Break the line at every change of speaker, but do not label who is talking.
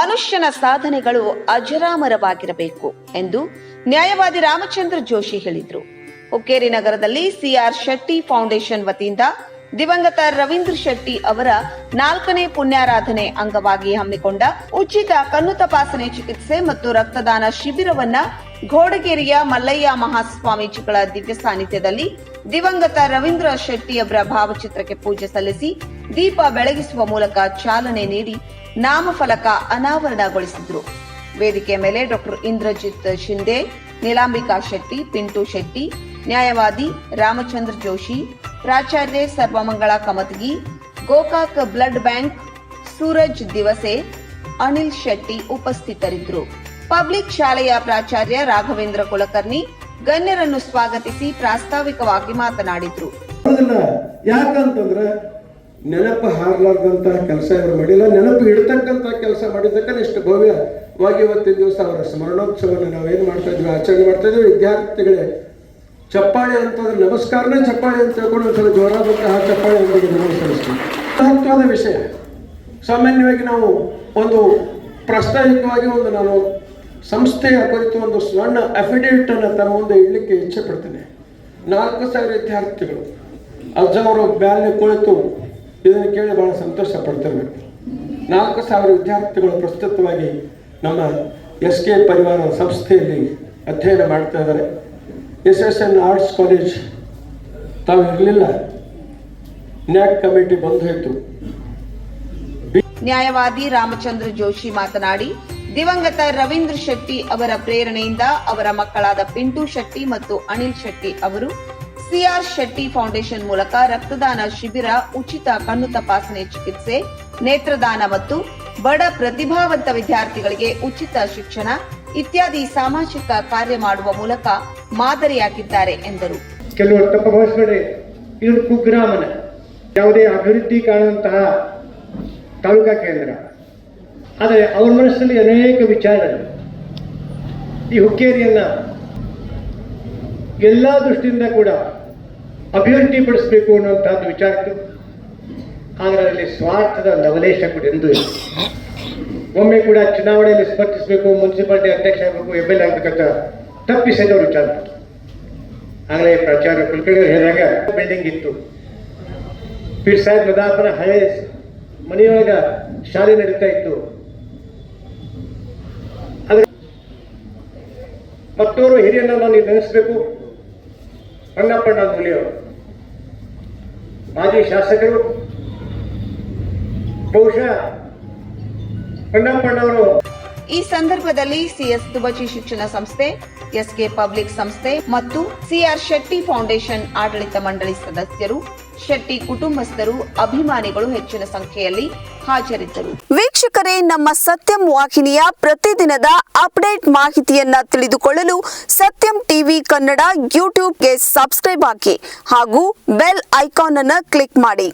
ಮನುಷ್ಯನ ಸಾಧನೆಗಳು ಅಜರಾಮರವಾಗಿರಬೇಕು ಎಂದು ನ್ಯಾಯವಾದಿ ರಾಮಚಂದ್ರ ಜೋಶಿ ಹೇಳಿದರು. ಹುಕ್ಕೇರಿ ನಗರದಲ್ಲಿ ಸಿಆರ್ ಶೆಟ್ಟಿ ಫೌಂಡೇಶನ್ ವತಿಯಿಂದ ದಿವಂಗತ ರವೀಂದ್ರ ಶೆಟ್ಟಿ ಅವರ ನಾಲ್ಕನೇ ಪುಣ್ಯಾರಾಧನೆ ಅಂಗವಾಗಿ ಹಮ್ಮಿಕೊಂಡ ಉಚಿತ ಕಣ್ಣು ತಪಾಸಣೆ ಚಿಕಿತ್ಸೆ ಮತ್ತು ರಕ್ತದಾನ ಶಿಬಿರವನ್ನ ಘೋಡಗೇರಿಯ ಮಲ್ಲಯ್ಯ ಮಹಾಸ್ವಾಮೀಜಿಗಳ ದಿವ್ಯ ಸಾನ್ನಿಧ್ಯದಲ್ಲಿ ದಿವಂಗತ ರವೀಂದ್ರ ಶೆಟ್ಟಿ ಅವರ ಭಾವಚಿತ್ರಕ್ಕೆ ಪೂಜೆ ಸಲ್ಲಿಸಿ ದೀಪ ಬೆಳಗಿಸುವ ಮೂಲಕ ಚಾಲನೆ ನೀಡಿ ನಾಮಫಲಕ ಅನಾವರಣಗೊಳಿಸಿದ್ರು. ವೇದಿಕೆ ಮೇಲೆ ಡಾಕ್ಟರ್ ಇಂದ್ರಜಿತ್ ಶಿಂದೆ ನೀಲಾಂಬಿಕಾ ಶೆಟ್ಟಿ, ಪಿಂಟು ಶೆಟ್ಟಿ, ನ್ಯಾಯವಾದಿ ರಾಮಚಂದ್ರ ಜೋಶಿ, ಪ್ರಾಚಾರ್ಯ ಸರ್ವಮಂಗಳ ಕಮತಗಿ, ಗೋಕಾಕ್ ಬ್ಲಡ್ ಬ್ಯಾಂಕ್ ಸೂರಜ್ ದಿವಸೆ, ಅನಿಲ್ ಶೆಟ್ಟಿ ಉಪಸ್ಥಿತರಿದ್ದರು ಪಬ್ಲಿಕ್ ಶಾಲೆಯ ಪ್ರಾಚಾರ್ಯ ರಾಘವೇಂದ್ರ ಕುಲಕರ್ಣಿ ಗಣ್ಯರನ್ನು ಸ್ವಾಗತಿಸಿ ಪ್ರಾಸ್ತಾವಿಕವಾಗಿ ಮಾತನಾಡಿದ್ರು.
ಯಾಕಂತಂದ್ರೆ ನೆನಪು ಹಾರಲಾರ್ದಂತಹ ಕೆಲಸ ಇವರು ಮಾಡಿಲ್ಲ. ನೆನಪು ಇಡ್ತಕ್ಕಂತಹ ಕೆಲಸ ಮಾಡಿದ್ದಕ್ಕೆ ಇಷ್ಟು ಭವ್ಯವಾಗಿ ಇವತ್ತಿನ ದಿವಸ ಅವರ ಸ್ಮರಣೋತ್ಸವವನ್ನು ನಾವೇನು ಮಾಡ್ತಾ ಇದ್ವಿ, ಆಚರಣೆ ಮಾಡ್ತಾ ಇದ್ವಿ. ವಿದ್ಯಾರ್ಥಿಗಳೇ, ಚಪ್ಪಾಳೆ ಅಂತಂದ್ರೆ ನಮಸ್ಕಾರನೇ ಚಪ್ಪಾಳೆ ಅಂತ ಹೇಳ್ಕೊಂಡು ಒಂದ್ಸಲ ಜೋರಾದಂತಹ ಚಪ್ಪಾಳೆ ಅವರಿಗೆ ನಮಸ್ಕರಿಸ್ತೀವಿ ಮಹತ್ವದ ವಿಷಯ. ಸಾಮಾನ್ಯವಾಗಿ ನಾವು ಒಂದು ಪ್ರಾಸ್ತಾವಿಕವಾಗಿ ಒಂದು ನಾನು ಸಂಸ್ಥೆಯ ಕುರಿತು ಒಂದು ಸಣ್ಣ ಅಫಿಡೇವಿಟ್ ಅನ್ನು ತಮ್ಮ ಮುಂದೆ ಇಡಲಿಕ್ಕೆ ಇಚ್ಛೆ ಪಡ್ತೇನೆ. ನಾಲ್ಕು ಸಾವಿರ ವಿದ್ಯಾರ್ಥಿಗಳು ಅಜ್ಜವರು ಬ್ಯಾಲ್ಯ ಕುಳಿತು ಇದನ್ನು ಕೇಳಿ ಬಹಳ ಸಂತೋಷ ಪಡ್ತೇವೆ. ನಾಲ್ಕು ಸಾವಿರ ವಿದ್ಯಾರ್ಥಿಗಳು ಪ್ರಸ್ತುತವಾಗಿ ನಮ್ಮ ಎಸ್ ಕೆ ಪರಿವಾರ ಸಂಸ್ಥೆಯಲ್ಲಿ ಅಧ್ಯಯನ ಮಾಡ್ತಾ ಇದ್ದಾರೆ. S S N arts college ತಾವು ಇರಲಿಲ್ಲ. ನ್ಯಾಕ್ ಕಮಿಟಿ ಬಂದು
ನ್ಯಾಯವಾದಿ ರಾಮಚಂದ್ರ ಜೋಶಿ ಮಾತನಾಡಿ, ದಿವಂಗತ ರವೀಂದ್ರ ಶೆಟ್ಟಿ ಅವರ ಪ್ರೇರಣೆಯಿಂದ ಅವರ ಮಕ್ಕಳಾದ ಪಿಂಟು ಶೆಟ್ಟಿ ಮತ್ತು ಅನಿಲ್ ಶೆಟ್ಟಿ ಅವರು ಸಿಆರ್ ಶೆಟ್ಟಿ ಫೌಂಡೇಶನ್ ಮೂಲಕ ರಕ್ತದಾನ ಶಿಬಿರ, ಉಚಿತ ಕಣ್ಣು ತಪಾಸಣೆ ಚಿಕಿತ್ಸೆ, ನೇತ್ರದಾನ ಮತ್ತು ಬಡ ಪ್ರತಿಭಾವಂತ ವಿದ್ಯಾರ್ಥಿಗಳಿಗೆ ಉಚಿತ ಶಿಕ್ಷಣ ಇತ್ಯಾದಿ ಸಾಮಾಜಿಕ ಕಾರ್ಯ ಮಾಡುವ ಮೂಲಕ ಮಾದರಿಯಾಗಿದ್ದಾರೆ ಎಂದರು.
ಕೆಲವರು ತಪ್ಪು ಭಾವಿಸಬೇಡಿ ಇದು ಕುಗ್ರಾಮನ ಯಾವುದೇ ಅಭಿವೃದ್ಧಿ ಕಾಣುವಂತಹ ತಾಲೂಕಾ ಕೇಂದ್ರ. ಆದರೆ ಅವ್ರ ಮನಸ್ಸಲ್ಲಿ ಅನೇಕ ವಿಚಾರಗಳು. ಈ ಹುಕ್ಕೇರಿಯನ್ನ ಎಲ್ಲ ದೃಷ್ಟಿಯಿಂದ ಕೂಡ ಅಭಿವೃದ್ಧಿ ಪಡಿಸಬೇಕು ಅನ್ನುವಂಥದ್ದು ವಿಚಾರ ಇತ್ತು. ಆದರೆ ಅದರಲ್ಲಿ ಸ್ವಾರ್ಥದ ಲವಲೇಶ ಕೂಡ ಎಂದು ಒಮ್ಮೆ ಕೂಡ ಚುನಾವಣೆಯಲ್ಲಿ ಸ್ಪರ್ಧಿಸಬೇಕು, ಮುನ್ಸಿಪಾಲಿಟಿ ಅಧ್ಯಕ್ಷ ಆಗಬೇಕು ಎಂ ಎಲ್ ಆಗಬೇಕಂತ ತಪ್ಪಿಸಿದವರು ವಿಚಾರ. ಆಗಲೇ ಪ್ರಾಚಾರ್ಯ ಕುಲಕರ್ಣಿ ಹೇಳಿದಾಗ ಬಿಲ್ಡಿಂಗ್ ಇತ್ತು. ಪೀರ್ ಸಾಹೇಬ್ ಮದಾಪನ ಹಳೆ ಮನೆಯೊಳಗ ಶಾಲೆ ನಡೀತಾ ಇತ್ತು. ಮತ್ತೋರು ಹಿರಿಯನ್ನ ನಾನು ನೆನೆಸಬೇಕು. ಪಣ್ಣಪ್ಪಣ್ಣ ಅವರು ಮಾಜಿ ಶಾಸಕರು ಬಹುಶಃ ಪಣ್ಣಪ್ಪಣ್ಣವರು
ಈ ಸಂದರ್ಭದಲ್ಲಿ ಸಿಎಸ್ ತುಬಚಿ ಶಿಕ್ಷಣ ಸಂಸ್ಥೆ, ಎಸ್ಕೆ ಪಬ್ಲಿಕ್ ಸಂಸ್ಥೆ ಮತ್ತು ಸಿಆರ್ ಶೆಟ್ಟಿ ಫೌಂಡೇಶನ್ ಆಡಳಿತ ಮಂಡಳಿ ಸದಸ್ಯರು, ಶೆಟ್ಟಿ ಕುಟುಂಬಸ್ಥರು ಅಭಿಮಾನಿಗಳು ಹೆಚ್ಚಿನ ಸಂಖ್ಯೆಯಲ್ಲಿ ಹಾಜರಿದ್ದರು. ವೀಕ್ಷಕರೇ, ನಮ್ಮ ಸತ್ಯಂ ವಾಹಿನಿಯ ಪ್ರತಿದಿನದ ಅಪ್ಡೇಟ್ ಮಾಹಿತಿಯನ್ನ ತಿಳಿದುಕೊಳ್ಳಲು ಸತ್ಯಂ ಟಿವಿ ಕನ್ನಡ ಯೂಟ್ಯೂಬ್ಗೆ ಸಬ್ಸ್ಕ್ರೈಬ್ ಹಾಕಿ ಹಾಗೂ ಬೆಲ್ ಐಕಾನ್ ಅನ್ನು ಕ್ಲಿಕ್ ಮಾಡಿ.